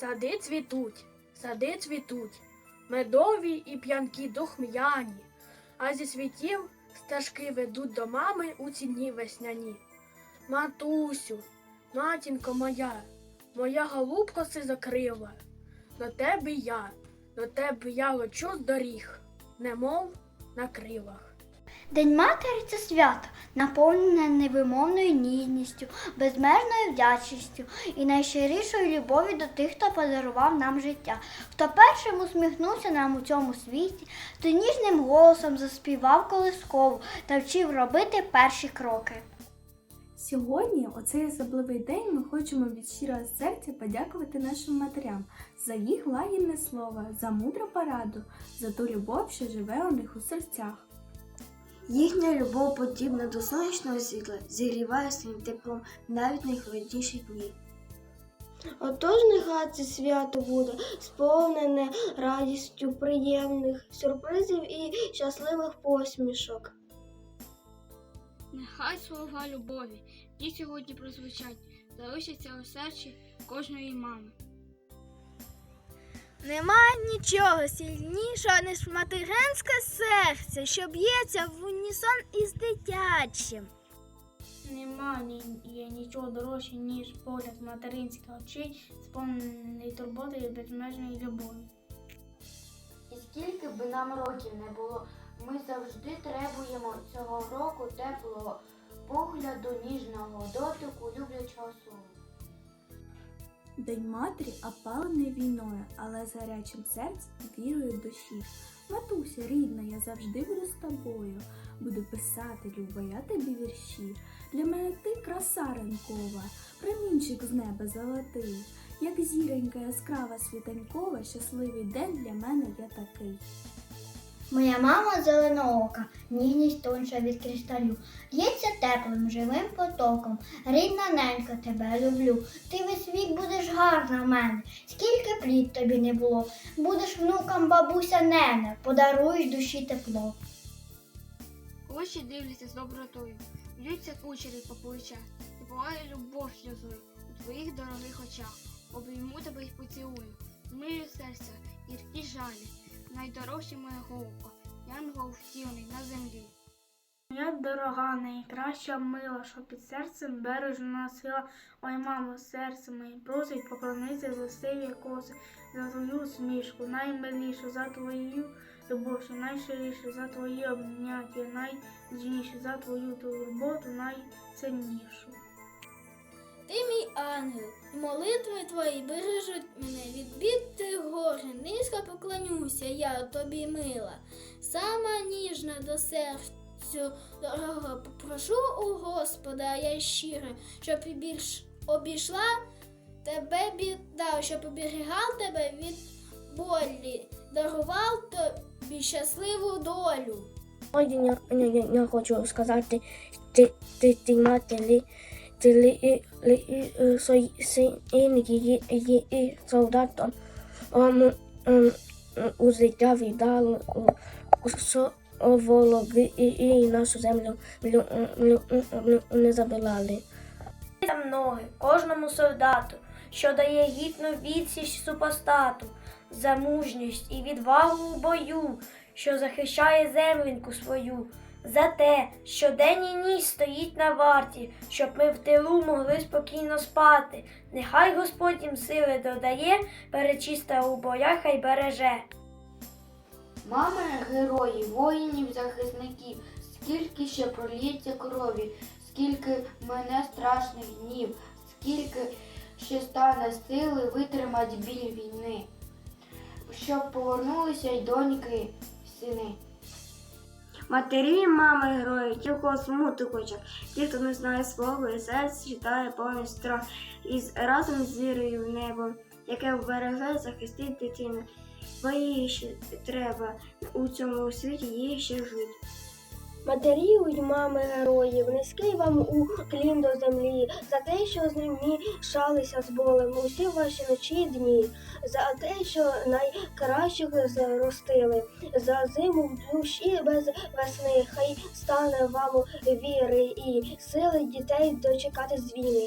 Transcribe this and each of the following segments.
Сади цвітуть, сади цвітуть, медові і п'янкі духм'яні, а зі світів стежки ведуть до мами у ці дні весняні. Матусю, матінко моя, моя голубко закрила, до тебе я, до тебе я лечу з доріг, немов на крилах. День матері це свято, наповнене невимовною ніжністю, безмежною вдячністю і найщирішою любов'ю до тих, хто подарував нам життя, хто першим усміхнувся нам у цьому світі, хто ніжним голосом заспівав колискову та вчив робити перші кроки. Сьогодні, у цей особливий день, ми хочемо від щирого серця подякувати нашим матерям за їх лагідне слово, за мудру пораду, за ту любов, що живе у них у серцях. Їхня любов подібна до сонячного світла, зігріває своїм теплом навіть найхолодніші дні. Отож нехай це свято буде сповнене радістю приємних сюрпризів і щасливих посмішок. Нехай слова любові, які сьогодні прозвучать, залишаться у серці кожної мами. Нема нічого сильнішого, ніж материнське серце, що б'ється в унісон із дитячим. Нема ні, є нічого дорожче, ніж погляд материнських очей, сповнений турботи і безмежної любові. І скільки би нам років не було, ми завжди требуємо цього року теплого погляду, ніжного дотику, люблячого слова. День матері опалений війною, але з гарячим серцем вірою душі. Матуся, рідна, я завжди буду з тобою. Буду писати, люба, я тобі вірші. Для мене ти краса ранкова, промінчик з неба золотий. Як зіронька яскрава світанькова, щасливий день для мене я такий. Моя мама зеленоока, ніжність тонша від кришталю, лється теплим, живим потоком. Рідна ненька, тебе люблю. Ти весь вік будеш гарна в мене. Скільки пліт тобі не було. Будеш внукам бабуся нене, подаруєш душі тепло. Очі дивляться з добротою, б'ються кучері по плечах, палає любов сльозою у твоїх дорогих очах. Обійму тебе й поцілую, змию серця, гіркі жалі, найдорожча моя голубка, янгол втілений на землі. Моя дорога, найкраща мила, що під серцем бережно носила, ой, мамо, серце моє просить поклонитися за сиві коси, за твою усмішку, наймилішу, за твою любов, що найширіше, за твої обняття, найніжніше, за твою турботу найціннішу. Ти мій ангел, і молитви твої бережуть мене від бід поклонюся, я тобі мила. Сама ніжна до серцю дорога, попрошу у Господа я щиро, щоб більш обійшла тебе біда, щоб оберігав тебе від болі, дарував тобі щасливу долю. Я, я, я, я хочу сказати, ти, ти, ти матері, е, солдатом у життя віддали, що вологи і, і нашу землю лю, лю, лю, не забилали. Там ноги кожному солдату, що дає гідну відсіч супостату, за мужність і відвагу у бою, що захищає землінку свою, за те, що день і ніч стоїть на варті, щоб ми в тилу могли спокійно спати. Нехай Господь їм сили додає, перечиста у боях хай береже. Мами герої, воїнів, захисників, скільки ще проліється крові, скільки мене страшних днів, скільки ще стане сили витримати біль війни, щоб повернулися й доньки, сини. Матері, мами, герої, ті, у кого смуток хоче. ті, хто не знає свого, і серце читає повний страх, і разом з вірою в небо, яке вбереже, захистить дитину. Бо їй ще треба у цьому світі їй ще жити. Матері, й мами героїв, низький вам у клін до землі, за те, що з ним мішалися з болем усі ваші ночі й дні, за те, що найкращих зростили, за зиму в душі без весни, хай стане вам віри і сили дітей дочекати з війни.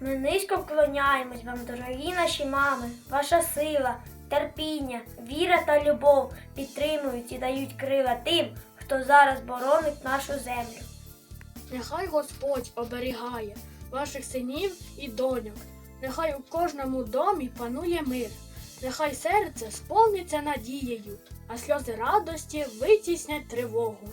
Ми низько вклоняємось вам, дорогі наші мами. Ваша сила, терпіння, віра та любов підтримують і дають крила тим, хто зараз боронить нашу землю. Нехай Господь оберігає ваших синів і доньок. Нехай у кожному домі панує мир. Нехай серце сповниться надією, а сльози радості витіснять тривогу.